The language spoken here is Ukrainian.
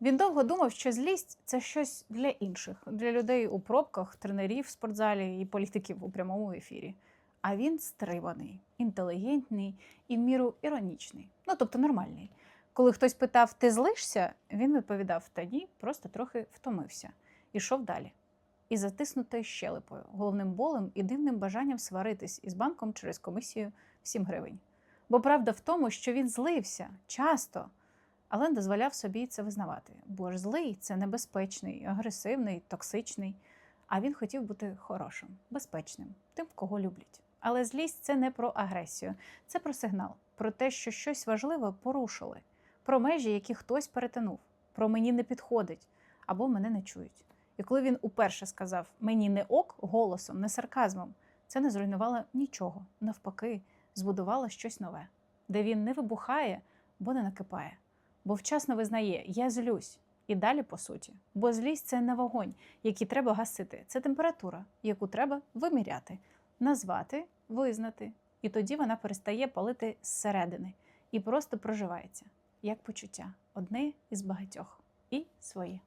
Він довго думав, що злість це щось для інших, для людей у пробках, тренерів в спортзалі і політиків у прямому ефірі. А він стриманий, інтелігентний і в міру іронічний, ну тобто нормальний. Коли хтось питав, ти злишся, він відповідав: та ні, просто трохи втомився. Ішов далі. І затиснутою щелепою, головним болем і дивним бажанням сваритись із банком через комісію в 7 гривень. Бо правда в тому, що він злився часто, але не дозволяв собі це визнавати. Бо ж злий це небезпечний, агресивний, токсичний. А він хотів бути хорошим, безпечним, тим, кого люблять. Але злість це не про агресію, це про сигнал, про те, що щось важливе порушили, про межі, які хтось перетинув, про мені не підходить або мене не чують. І коли він уперше сказав мені не ок голосом, не сарказмом, це не зруйнувало нічого, навпаки, збудувало щось нове, де він не вибухає, бо не накипає, бо вчасно визнає я злюсь. І далі по суті, бо злість це не вогонь, який треба гасити, це температура, яку треба виміряти, назвати, визнати. І тоді вона перестає палити зсередини і просто проживається як почуття одне із багатьох і своє.